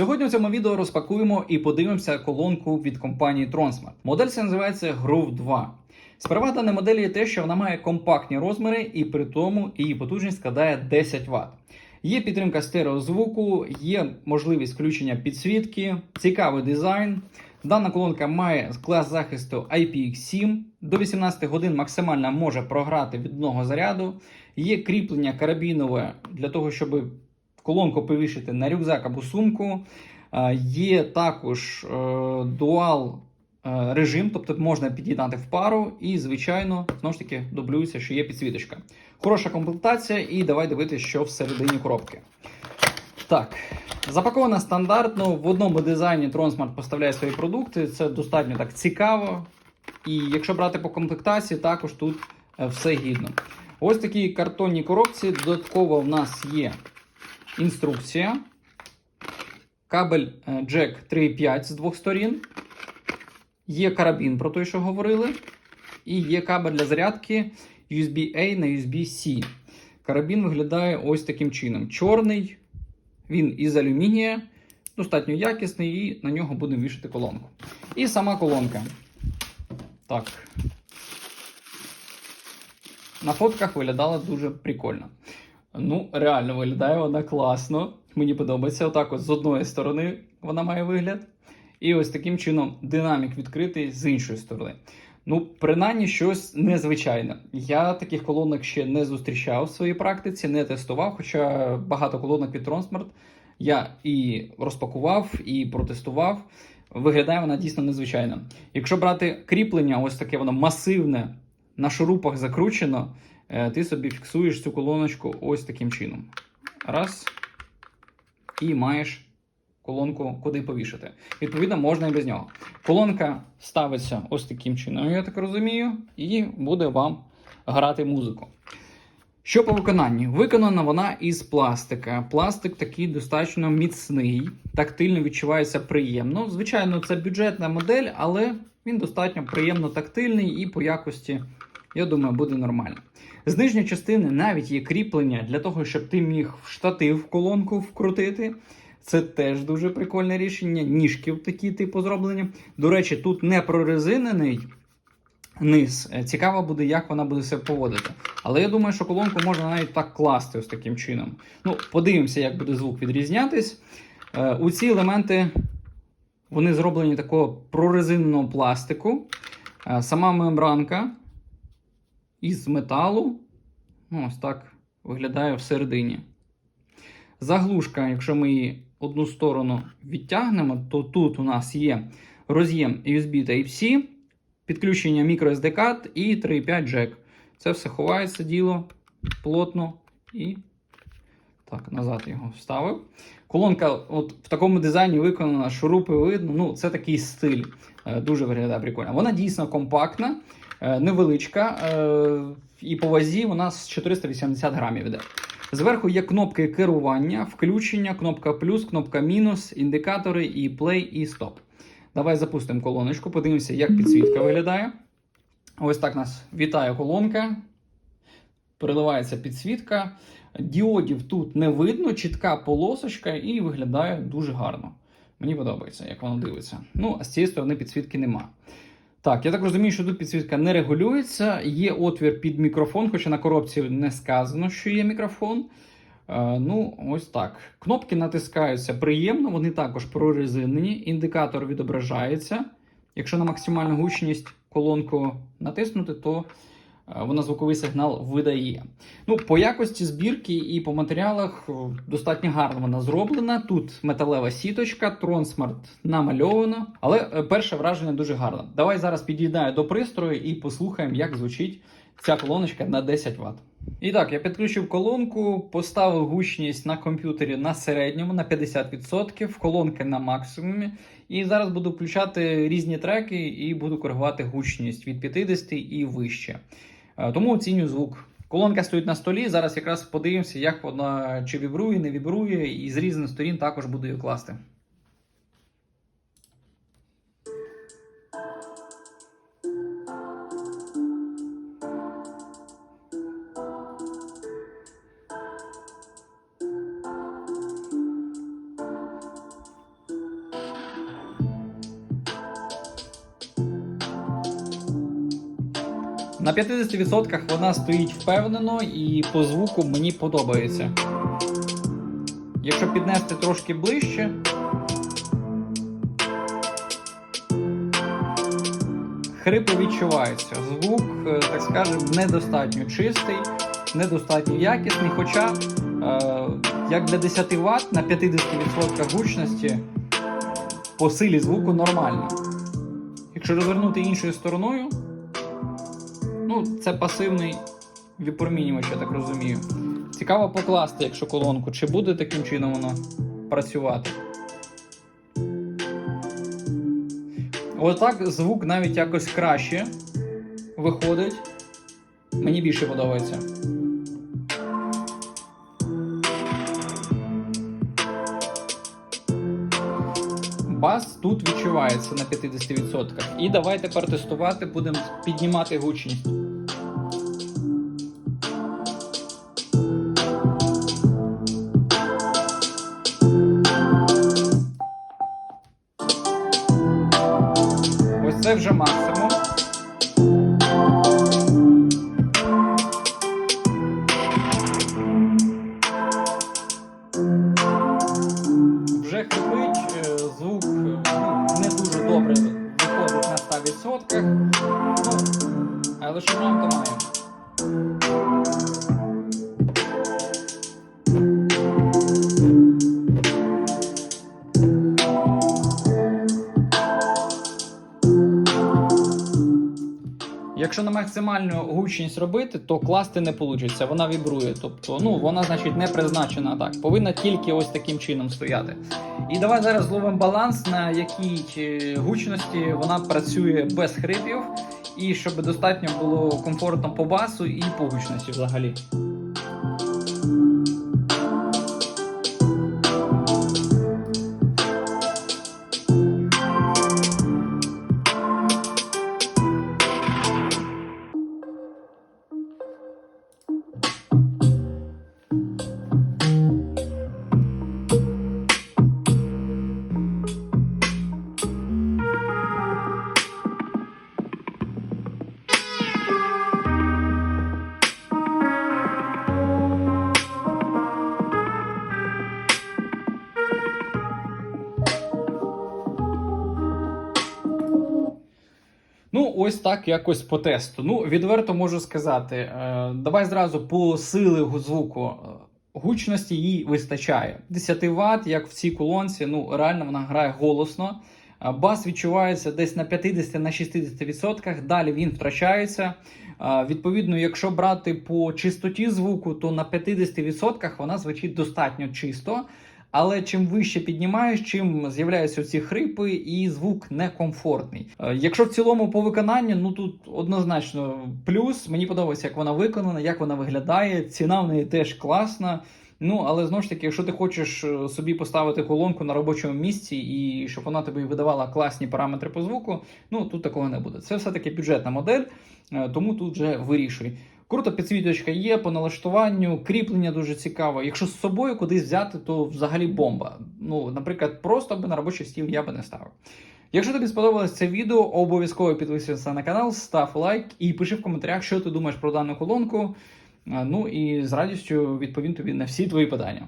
Сьогодні в цьому відео розпакуємо і подивимося колонку від компанії Tronsmart. Модель ця називається Groove 2. Сперва даної моделі є те, що вона має компактні розміри, і при тому її потужність складає 10 Вт. Є підтримка стереозвуку, є можливість включення підсвітки, цікавий дизайн. Дана колонка має клас захисту IPX7, до 18 годин максимально може програти від одного заряду. Є кріплення карабінове для того, щоб колонку повішити на рюкзак або сумку. Е, Є також е, дуал е, режим, тобто можна під'єднати в пару, і, звичайно, знову ж таки дублюється, що є підсвіточка. Хороша комплектація, і давай дивитися, що всередині коробки. Так, запакована стандартно. В одному дизайні Tronsmart поставляє свої продукти. Це достатньо так цікаво. І якщо брати по комплектації, також тут все гідно. Ось такі картонні коробці. Додатково в нас є інструкція, кабель е, Jack 3.5 з двох сторін. Є карабін, про той, що говорили. І є кабель для зарядки USB-A на USB-C. Карабін виглядає ось таким чином: чорний, він із алюмінія, достатньо якісний, і на нього будемо вішати колонку. І сама колонка. Так. На фотках виглядала дуже прикольно. Ну, реально виглядає вона класно. Мені подобається. Отак, от з одної сторони вона має вигляд. І ось таким чином динамік відкритий з іншої сторони. Ну, принаймні щось незвичайне. Я таких колонок ще не зустрічав в своїй практиці, не тестував, хоча багато колонок від Tronsmart я і розпакував, і протестував. Виглядає вона дійсно незвичайно. Якщо брати кріплення, ось таке воно масивне, на шурупах закручено, ти собі фіксуєш цю колоночку ось таким чином. Раз. І маєш колонку куди повішати. Відповідно, можна і без нього. Колонка ставиться ось таким чином, я так розумію, і буде вам грати музику. Що по виконанню? Виконана вона із пластика. Пластик такий достатньо міцний, тактильно відчувається приємно. Звичайно, це бюджетна модель, але він достатньо приємно тактильний і по якості, я думаю, буде нормально. З нижньої частини навіть є кріплення для того, щоб ти міг в штатив колонку вкрутити. Це теж дуже прикольне рішення. Ніжки такі типу зроблені. До речі, тут не прорезинений низ. Е, Цікаво буде, як вона буде себе поводити. Але я думаю, що колонку можна навіть так класти ось таким чином. Ну, подивимося, як буде звук відрізнятись. Е, У ці елементи вони зроблені такого прорезиненого пластику. Е, Сама мембранка із металу. Ну, ось так виглядає всередині. Заглушка, якщо ми її одну сторону відтягнемо, то тут у нас є роз'єм USB Type-C, підключення microSD карт і 3.5 джек. Це все ховається діло плотно і так, назад його вставив. Колонка от в такому дизайні виконана, шурупи видно. Ну, це такий стиль. Е, Дуже виглядає прикольно. Вона дійсно компактна, невеличка, е, і по вазі у нас 480 грамів іде. Зверху є кнопки керування, включення, кнопка плюс, кнопка мінус, індикатори, і play, і стоп. Давай запустимо колоночку, подивимося, як підсвітка виглядає. Ось так нас вітає колонка. Переливається підсвітка. Діодів тут не видно, чітка полосочка і виглядає дуже гарно. Мені подобається, як воно дивиться. Ну, а з цієї сторони підсвітки нема. Так, я так розумію, що тут підсвітка не регулюється. Є отвір під мікрофон, хоча на коробці не сказано, що є мікрофон. Е, ну, ось так. Кнопки натискаються приємно, вони також прорезинені, індикатор відображається. Якщо на максимальну гучність колонку натиснути, то вона звуковий сигнал видає. Ну, По якості збірки і по матеріалах е, достатньо гарно вона зроблена. Тут металева сіточка, Tronsmart намальовано, але е, перше враження дуже гарне. Давай зараз під'єднаю до пристрою і послухаємо, як звучить ця колоночка на 10 Вт. І так, я підключив колонку, поставив гучність на комп'ютері на середньому на 50%, колонки на максимумі. І зараз буду включати різні треки і буду коригувати гучність від 50 і вище. Е, Тому оцінюю звук. Колонка стоїть на столі. Зараз якраз подивимося, як вона чи вібрує, не вібрує, і з різних сторін також буду її класти. На 50% вона стоїть впевнено і по звуку мені подобається. Якщо піднести трошки ближче. Хрипи відчуваються. Звук, е, так скажемо, недостатньо чистий, недостатньо якісний. Хоча, е, як для 10 Вт на 50% гучності по силі звуку нормально. Якщо розвернути іншою стороною, ну, це пасивний випромінювач, я так розумію. Цікаво покласти, якщо колонку, чи буде таким чином воно працювати. Отак звук навіть якось краще виходить. Мені більше подобається. Бас тут відчувається на 50%. І давай тепер тестувати, будемо піднімати гучність. Ось це вже максимум. Якщо на максимальну гучність робити, то класти не вийде, вона вібрує. Тобто, ну вона, значить, не призначена так. Повинна тільки ось таким чином стояти. І давай зараз зловимо баланс, на якій гучності вона працює без хрипів, і щоб достатньо було комфортно по басу і по гучності взагалі. Ось так якось по тесту. Ну, відверто можу сказати, е, давай зразу по сили звуку. Е, Гучності їй вистачає. 10 Вт, як в цій колонці, ну реально вона грає голосно. Е, Бас відчувається десь на 50-60%, далі він втрачається. Відповідно, якщо брати по чистоті звуку, то на 50% вона звучить достатньо чисто. Але чим вище піднімаєш, чим з'являються ці хрипи, і звук некомфортний. Е, Якщо в цілому по виконанню, ну тут однозначно плюс. Мені подобається, як вона виконана, як вона виглядає. Ціна в неї теж класна. Ну, але знову ж таки, якщо ти хочеш е, собі поставити колонку на робочому місці і щоб вона тобі видавала класні параметри по звуку, ну тут такого не буде. Це все-таки бюджетна модель, е, тому тут вже вирішуй. Круто, підсвіточка є по налаштуванню, кріплення дуже цікаво. Якщо з собою кудись взяти, то взагалі бомба. Ну, наприклад, просто би на робочий стіл я би не ставив. Якщо тобі сподобалось це відео, обов'язково підписуйся на канал, став лайк і пиши в коментарях, що ти думаєш про дану колонку. Ну і з радістю відповім тобі на всі твої питання.